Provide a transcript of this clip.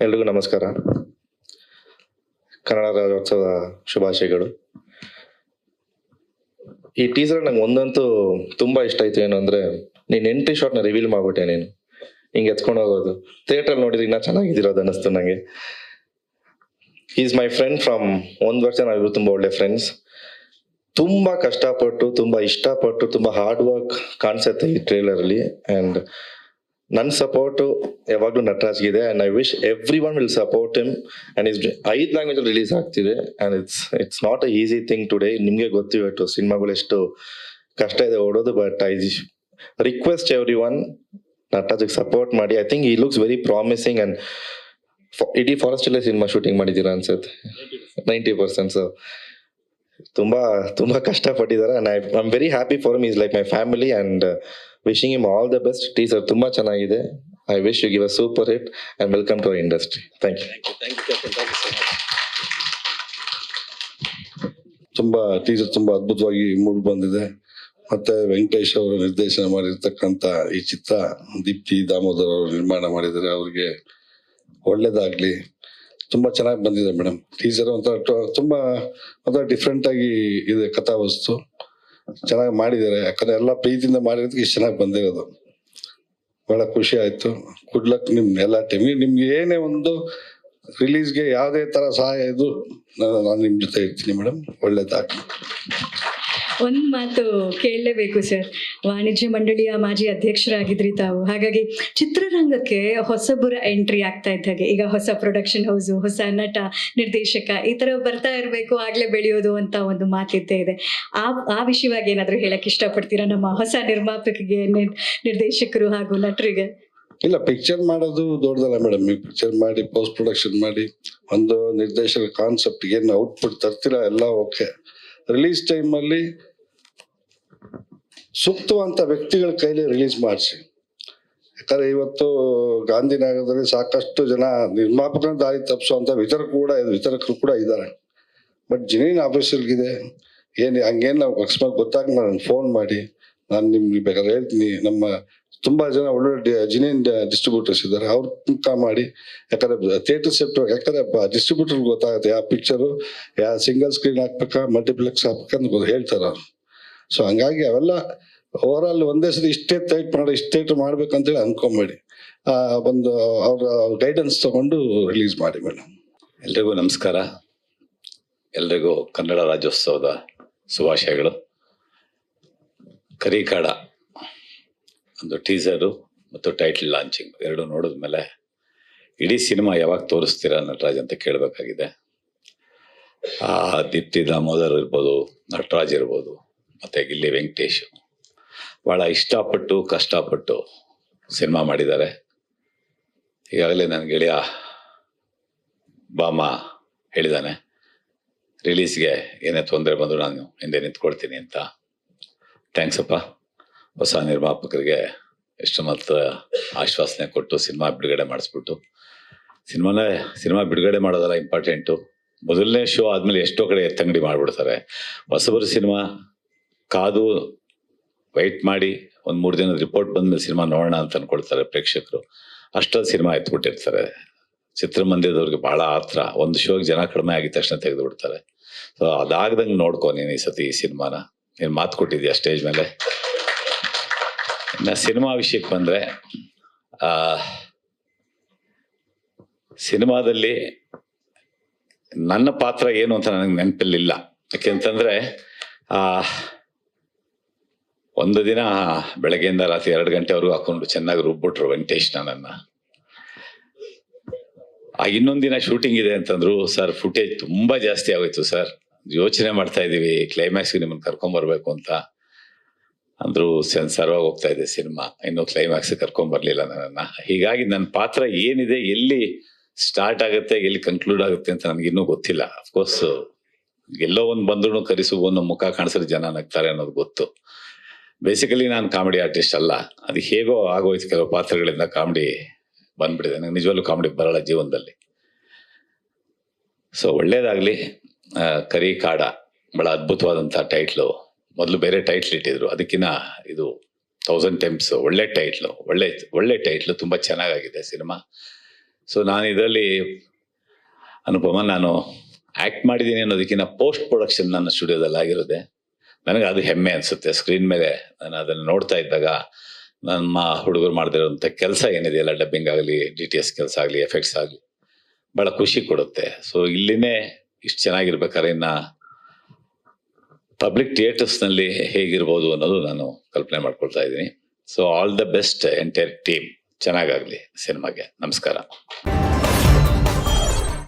ಎಲ್ರಿಗೂ ನಮಸ್ಕಾರ. ಕನ್ನಡ ರಾಜ್ಯೋತ್ಸವದ ಶುಭಾಶಯಗಳು. ಈ ಟೀಸರ್ ನಂಗೆ ಒಂದಂತೂ ತುಂಬಾ ಇಷ್ಟ ಆಯ್ತು ಏನು ಅಂದ್ರೆ, ನೀನ್ ಎಂಟ್ರಿ ನ ರಿವೀಲ್ ಮಾಡ್ಬಿಟ್ಟೆ ನೀನು. ಹಿಂಗೆ ಎತ್ಕೊಂಡು ಹೋಗೋದು. ಥಿಯೇಟರ್ ನೋಡಿದ್ರೆ ಇನ್ನ ಚೆನ್ನಾಗಿದಿರೋದು ಅನ್ನಿಸ್ತು ನಂಗೆ. ಈಸ್ ಮೈ ಫ್ರೆಂಡ್ ಫ್ರಮ್ ಒಂದ್ ವರ್ಷ ನಾವಿಬ್ರು ತುಂಬಾ ಒಳ್ಳೆ ಫ್ರೆಂಡ್ಸ್ ತುಂಬಾ ಕಷ್ಟಪಟ್ಟು, ತುಂಬಾ ಇಷ್ಟಪಟ್ಟು, ತುಂಬಾ ಹಾರ್ಡ್ ವರ್ಕ್ ಕಾಣಿಸುತ್ತೆ ಈ ಟ್ರೇಲರ್ ಅಲ್ಲಿ. ಅಂಡ್ ನನ್ನ ಸಪೋರ್ಟ್ ಯಾವಾಗ್ಲೂ ನಟರಾಜ್ಗಿದೆ and I wish everyone will support him and is ಐದು ಲ್ಯಾಂಗ್ವೇಜ್ ರಿಲೀಸ್ ಆಗ್ತಿದೆ and it's it's not a easy thing today ನಿಮಗೆ ಗೊತ್ತಿವತ್ತು ಸಿನಿಮಾಗಳು ಎಷ್ಟು ಕಷ್ಟ ಇದೆ ಓಡೋದು but I request everyone ನಟರಾಜ್ಗೆ ಸಪೋರ್ಟ್ ಮಾಡಿ. ಐ ಥಿಂಕ್ ಈ ಲುಕ್ಸ್ ವೆರಿ ಪ್ರಾಮಿಸಿಂಗ್ ಅಂಡ್ ಇಡೀ ಫಾರೆಸ್ಟ್ ಅಲ್ಲೇ ಸಿನಿಮಾ ಶೂಟಿಂಗ್ ಮಾಡಿದ್ದೀರಾ ಅನ್ಸುತ್ತೆ? ನೈಂಟಿ ಪರ್ಸೆಂಟ್ ಸೊ ತುಂಬಾ ತುಂಬಾ ಕಷ್ಟಪಟ್ಟಿದ್ದಾರೆ and I am very happy for ಮೀಸ್ like my family and wishing him all the best teaser ತುಂಬಾ ಚೆನ್ನಾಗಿದೆ I wish you give a super hit and welcome to our industry thank you ತುಂಬಾ teaser ತುಂಬಾ ಅದ್ಭುತವಾಗಿ mood ಬಂದಿದೆ. ಮತ್ತೆ ವೆಂಕಟೇಶ್ ಅವರು ನಿರ್ದೇಶನ ಮಾಡಿರ್ತಕ್ಕಂತ ಈ ಚಿತ್ರ ದೀಪ್ತಿ ದಾಮೋದರ್ ಅವರು ನಿರ್ಮಾಣ ಮಾಡಿದ್ದಾರೆ. ಅವ್ರಿಗೆ ಒಳ್ಳೇದಾಗ್ಲಿ. ತುಂಬಾ ಚೆನ್ನಾಗಿ ಬಂದಿದೆ ಮೇಡಮ್. ಟೀಸರ್ ಒಂಥರ ತುಂಬಾ ಒಂಥರ ಡಿಫ್ರೆಂಟ್ ಆಗಿ ಇದೆ ಕಥಾವಸ್ತು. ಚೆನ್ನಾಗಿ ಮಾಡಿದ್ದಾರೆ. ಯಾಕಂದ್ರೆ ಎಲ್ಲ ಪ್ರೀತಿಯಿಂದ ಮಾಡಿರೋದಕ್ಕೆ ಇಷ್ಟು ಚೆನ್ನಾಗಿ ಬಂದಿರೋದು. ಬಹಳ ಖುಷಿ ಆಯ್ತು. ಗುಡ್ ಲಕ್ ನಿಮ್ ಎಲ್ಲ ಟೈಮ್ ನಿಮ್ಗೆ ಏನೇ ಒಂದು ರಿಲೀಸ್ಗೆ ಯಾವುದೇ ತರ ಸಹಾಯ ಇದು ನಾನು ನಿಮ್ಮ ನಿಮ್ ಜೊತೆ ಇರ್ತೀನಿ ಮೇಡಮ್ ಒಳ್ಳೇದಾಗ್ಲಿ. ಒಂದ್ ಮಾತು ಕೇಳಲೇಬೇಕು ಸರ್ ವಾಣಿಜ್ಯ ಮಂಡಳಿಯ ಮಾಜಿ ಅಧ್ಯಕ್ಷರಾಗಿದ್ರಿ ತಾವು. ಹಾಗಾಗಿ ಚಿತ್ರರಂಗಕ್ಕೆ ಹೊಸಬುರ ಎಂಟ್ರಿ ಆಗ್ತಾ ಇದ್ದ ಹಾಗೆ. ಈಗ ಹೊಸ ಪ್ರೊಡಕ್ಷನ್ ಹೌಸ್ ಹೊಸ ನಟ, ನಿರ್ದೇಶಕ ಈ ತರ ಬರ್ತಾ ಇರಬೇಕು, ಆಗ್ಲೇ ಬೆಳೆಯೋದು ಅಂತ ಒಂದು ಮಾತಿದ್ದೇ ಇದೆ. ಆ ಆ ವಿಷಯವಾಗಿ ಏನಾದ್ರು ಹೇಳಕ್ ಇಷ್ಟಪಡ್ತೀರಾ ನಮ್ಮ ಹೊಸ ನಿರ್ಮಾಪಕಿಗೆ ನಿರ್- ನಿರ್ದೇಶಕರು ಹಾಗೂ ನಟರಿಗೆ? ಇಲ್ಲ ಪಿಕ್ಚರ್ ಮಾಡೋದು ದೊಡ್ಡದಲ್ಲ ಮೇಡಮ್ ಈ ಪಿಕ್ಚರ್ ಮಾಡಿ ಪೋಸ್ಟ್ ಪ್ರೊಡಕ್ಷನ್ ಮಾಡಿ, ಒಂದು ನಿರ್ದೇಶಕ ಕಾನ್ಸೆಪ್ಟ್ ಏನು ಔಟ್ಪುಟ್ ತರ್ತೀರಾ ಎಲ್ಲ ಓಕೆ ರಿಲೀಸ್ ಟೈಮಲ್ಲಿ ಸೂಕ್ತವಂತ ವ್ಯಕ್ತಿಗಳ ಕೈಲಿ ರಿಲೀಸ್ ಮಾಡಿಸಿ. ಯಾಕಂದ್ರೆ ಇವತ್ತು ಗಾಂಧಿನಗರದಲ್ಲಿ ಸಾಕಷ್ಟು ಜನ ನಿರ್ಮಾಪಕನ ದಾರಿ ತಪ್ಪಿಸುವಂತ ವಿತರಕ ಕೂಡ, ವಿತರಕರು ಕೂಡ ಇದ್ದಾರೆ. ಬಟ್ ಜಿನೇನ್ ಆಫೀಸರ್ಗಿದೆ ಏನು, ಹಂಗೇನು ನಾವು ಅಕಸ್ಮಾತ್ ಗೊತ್ತಾಗ ನಾನು ಫೋನ್ ಮಾಡಿ. ನಾನು ನಿಮ್ಗೆ ಬೇಕಾದ್ರೆ ಹೇಳ್ತೀನಿ. ನಮ್ಮ ತುಂಬಾ ಜನ ಒಳ್ಳೊಳ್ಳೆ ಜಿನೇನ್ ಡಿಸ್ಟ್ರಿಬ್ಯೂಟರ್ಸ್ ಇದ್ದಾರೆ. ಅವ್ರ ಅಂತ ಮಾಡಿ, ಯಾಕಂದ್ರೆ ಥಿಯೇಟರ್ ಸೆಟ್ ಯಾಕಂದ್ರೆ ಡಿಸ್ಟ್ರಿಬ್ಯೂಟರ್ ಗೊತ್ತಾಗುತ್ತೆ. ಯಾವ ಪಿಕ್ಚರು ಯಾವ ಸಿಂಗಲ್ ಸ್ಕ್ರೀನ್ ಹಾಕ್ಬೇಕಾ ಮಲ್ಟಿಪ್ಲೆಕ್ಸ್ ಹಾಕ್ಬೇಕಂತ ಹೇಳ್ತಾರ ಹೇಳ್ತಾರೆ ಅವ್ರು. ಸೊ ಹಂಗಾಗಿ ಅವೆಲ್ಲ ಓವರ್ ಒಂದೇ ಸರಿ ಇಷ್ಟೇ ಟೈಟ್ ಮಾಡಿ, ಇಷ್ಟೇ ಮಾಡ್ಬೇಕಂತೇಳಿ ಅನ್ಕೊಂಬೇಡಿ. ಒಂದು ಅವ್ರ ಗೈಡೆನ್ಸ್ ತಗೊಂಡು ರಿಲೀಸ್ ಮಾಡಿ ಮೇಡಮ್ ಎಲ್ರಿಗೂ ನಮಸ್ಕಾರ. ಎಲ್ರಿಗೂ ಕನ್ನಡ ರಾಜ್ಯೋತ್ಸವದ ಶುಭಾಶಯಗಳು. ಕರಿಕಾಡ. ಒಂದು ಟೀಸರು ಮತ್ತು ಟೈಟಲ್ ಲಾಂಚಿಂಗ್. ಎರಡು ನೋಡಿದ್ಮೇಲೆ ಇಡೀ ಸಿನಿಮಾ ಯಾವಾಗ ತೋರಿಸ್ತೀರಾ ನಟರಾಜ್ ಅಂತ ಕೇಳಬೇಕಾಗಿದೆ. ಆ, ದೀಪ್ತಿ ದಾಮೋದರ್ ಇರ್ಬೋದು, ನಟರಾಜ್ ಇರ್ಬೋದು, ಮತ್ತು ಗಿಲ್ಲಿ ವೆಂಕಟೇಶ್. ಭಾಳ ಇಷ್ಟಪಟ್ಟು, ಕಷ್ಟಪಟ್ಟು ಸಿನಿಮಾ ಮಾಡಿದ್ದಾರೆ. ಈಗಾಗಲೇ ನನ್ನ ಗೆಳೆಯ ಬಾಮ ಹೇಳಿದಾನೆ ರಿಲೀಸ್ಗೆ ಏನೇ ತೊಂದರೆ ಬಂದರೂ ನಾನು ಹಿಂದೆ ನಿಂತ್ಕೊಳ್ತೀನಿ ಅಂತ. ಥ್ಯಾಂಕ್ಸ್ ಅಪ್ಪ. ಹೊಸ ನಿರ್ಮಾಪಕರಿಗೆ ಎಷ್ಟು ಮಾತ್ರ ಆಶ್ವಾಸನೆ ಕೊಟ್ಟು ಸಿನಿಮಾ ಬಿಡುಗಡೆ ಮಾಡಿಸ್ಬಿಟ್ಟು. ಸಿನಿಮಾನೇ, ಸಿನಿಮಾ ಬಿಡುಗಡೆ ಮಾಡೋದಲ್ಲ ಇಂಪಾರ್ಟೆಂಟು. ಮೊದಲನೇ ಶೋ ಆದಮೇಲೆ ಎಷ್ಟೋ ಕಡೆ ಎತ್ತಂಗಡಿ ಮಾಡಿಬಿಡ್ತಾರೆ. ಹೊಸಬರು ಸಿನಿಮಾ, ಕಾದು ವೆಯ್ಟ್ ಮಾಡಿ ಒಂದು ಮೂರು ದಿನದ ರಿಪೋರ್ಟ್ ಬಂದಮೇಲೆ ಸಿನಿಮಾ ನೋಡೋಣ ಅಂತ ಅಂದ್ಕೊಳ್ತಾರೆ ಪ್ರೇಕ್ಷಕರು. ಅಷ್ಟೊಂದು ಸಿನಿಮಾ ಎತ್ಬಿಟ್ಟಿರ್ತಾರೆ ಚಿತ್ರಮಂದಿರದವ್ರಿಗೆ ಭಾಳ ಆತ್ರ. ಒಂದು ಶೋಗೆ ಜನ ಕಡಿಮೆ ಆಗಿದ ತಕ್ಷಣ ತೆಗೆದು ಬಿಡ್ತಾರೆ ಸೊ ಅದಾಗ್ದಂಗೆ ನೋಡ್ಕೊ ನೀನು ಈ ಸತಿ ಈ ಸಿನಿಮಾನ. ನೀನು ಮಾತು ಕೊಟ್ಟಿದ್ಯಾ ಸ್ಟೇಜ್ ಮೇಲೆ? ಇನ್ನು ಸಿನಿಮಾ ವಿಷಯಕ್ಕೆ ಬಂದರೆ ಸಿನಿಮಾದಲ್ಲಿ ನನ್ನ ಪಾತ್ರ ಏನು ಅಂತ ನನಗೆ ನೆನಪಲ್ಲಿಲ್ಲ ಯಾಕೆಂತಂದ್ರೆ ಒಂದು ದಿನ ಬೆಳಗ್ಗೆಯಿಂದ ರಾತ್ರಿ ಎರಡು ಗಂಟೆವರೆಗೂ ಹಾಕೊಂಡು ಚೆನ್ನಾಗಿ ರುಬ್ಬಿಟ್ರು ವೆಂಕಟೇಶ್ ನನ್ನನ್ನು. ಆ ಇನ್ನೊಂದು ದಿನ ಶೂಟಿಂಗ್ ಇದೆ ಅಂತಂದ್ರು, ಸರ್ ಫುಟೇಜ್ ತುಂಬಾ ಜಾಸ್ತಿ ಆಗೋಯ್ತು, ಸರ್. ಯೋಚನೆ ಮಾಡ್ತಾ ಇದೀವಿ ಕ್ಲೈಮ್ಯಾಕ್ಸ್ಗೆ ನಿಮ್ಮನ್ನು ಕರ್ಕೊಂಬರ್ಬೇಕು ಅಂತ. ಅಂದ್ರೂ ಸೆನ್ಸರ್ ಆಗಿ ಹೋಗ್ತಾ ಇದೆ ಸಿನಿಮಾ. ಇನ್ನು ಕ್ಲೈಮ್ಯಾಕ್ಸ್ ಕರ್ಕೊಂಡ್ ಬರ್ಲಿಲ್ಲ ನನ್ನನ್ನ. ಹೀಗಾಗಿ ನನ್ನ ಪಾತ್ರ ಏನಿದೆ, ಎಲ್ಲಿ ಸ್ಟಾರ್ಟ್ ಆಗುತ್ತೆ, ಎಲ್ಲಿ ಕನ್ಕ್ಲೂಡ್ ಆಗುತ್ತೆ ಅಂತ ನನಗಿನ್ನೂ ಗೊತ್ತಿಲ್ಲ. ಅಫ್ಕೋರ್ಸ್ ಎಲ್ಲೋ ಒಂದು ಬಂದ್ರು ಕರಿಸು ಮುಖ ಕಾಣಿಸಿದ್ರೆ ಜನ ನಗ್ತಾರೆ ಅನ್ನೋದು ಗೊತ್ತು. ಬೇಸಿಕಲಿ ನಾನು ಕಾಮಿಡಿ ಆರ್ಟಿಸ್ಟ್ ಅಲ್ಲ. ಅದು ಹೇಗೋ ಆಗೋಯ್ತು ಕೆಲವು ಪಾತ್ರಗಳಿಂದ ಕಾಮಿಡಿ ಬಂದ್ಬಿಟ್ಟಿದೆ. ನಂಗೆ ನಿಜವಾಗ್ಲೂ ಕಾಮಿಡಿ ಬರಲ್ಲ ಜೀವನದಲ್ಲಿ. ಸೊ ಒಳ್ಳೇದಾಗ್ಲಿ. ಕರಿ ಕಾಡ, ಬಹಳ ಅದ್ಭುತವಾದಂಥ ಟೈಟ್ಲು ಮೊದಲು ಬೇರೆ ಟೈಟ್ಲ್ ಇಟ್ಟಿದ್ರು ಅದಕ್ಕಿಂತ ಇದು ಥೌಸಂಡ್ ಟೈಮ್ಸ್ ಒಳ್ಳೆ ಟೈಟ್ಲು ಒಳ್ಳೆ ಒಳ್ಳೆ ಟೈಟ್ಲು ತುಂಬ ಚೆನ್ನಾಗಾಗಿದೆ ಸಿನಿಮಾ. ಸೊ ನಾನು ಇದರಲ್ಲಿ ಅನುಪಮ, ನಾನು ಆ್ಯಕ್ಟ್ ಮಾಡಿದ್ದೀನಿ ಅನ್ನೋದಕ್ಕಿಂತ ಪೋಸ್ಟ್ ಪ್ರೊಡಕ್ಷನ್ ನನ್ನ ಸ್ಟುಡಿಯೋದಲ್ಲಿ ಆಗಿರೋದೆ. ನನಗೆ ಅದು ಹೆಮ್ಮೆ ಅನಿಸುತ್ತೆ ಸ್ಕ್ರೀನ್ ಮೇಲೆ ನಾನು ಅದನ್ನು ನೋಡ್ತಾ ಇದ್ದಾಗ ನಮ್ಮ ಹುಡುಗರು ಮಾಡದಿರೋಂಥ ಕೆಲಸ ಏನಿದೆಯಲ್ಲ ಡಬ್ಬಿಂಗ್ ಆಗಲಿ ಡಿ ಟಿ ಎಸ್ ಕೆಲಸ ಆಗಲಿ ಎಫೆಕ್ಟ್ಸ್ ಆಗಲಿ ಭಾಳ ಖುಷಿ ಕೊಡುತ್ತೆ. ಸೊ ಇಲ್ಲಿನೇ ಇಷ್ಟು ಚೆನ್ನಾಗಿರ್ಬೇಕಾದ್ರೆ ಇನ್ನು ಪಬ್ಲಿಕ್ ಥಿಯೇಟರ್ಸ್ನಲ್ಲಿ ಹೇಗಿರ್ಬೋದು ಅನ್ನೋದು ನಾನು ಕಲ್ಪನೆ ಮಾಡ್ಕೊಳ್ತಾ ಇದ್ದೀನಿ. So all the best entire team ಚೆನ್ನಾಗಾಗಲಿ ಸಿನಿಮಾಗೆ ನಮಸ್ಕಾರ.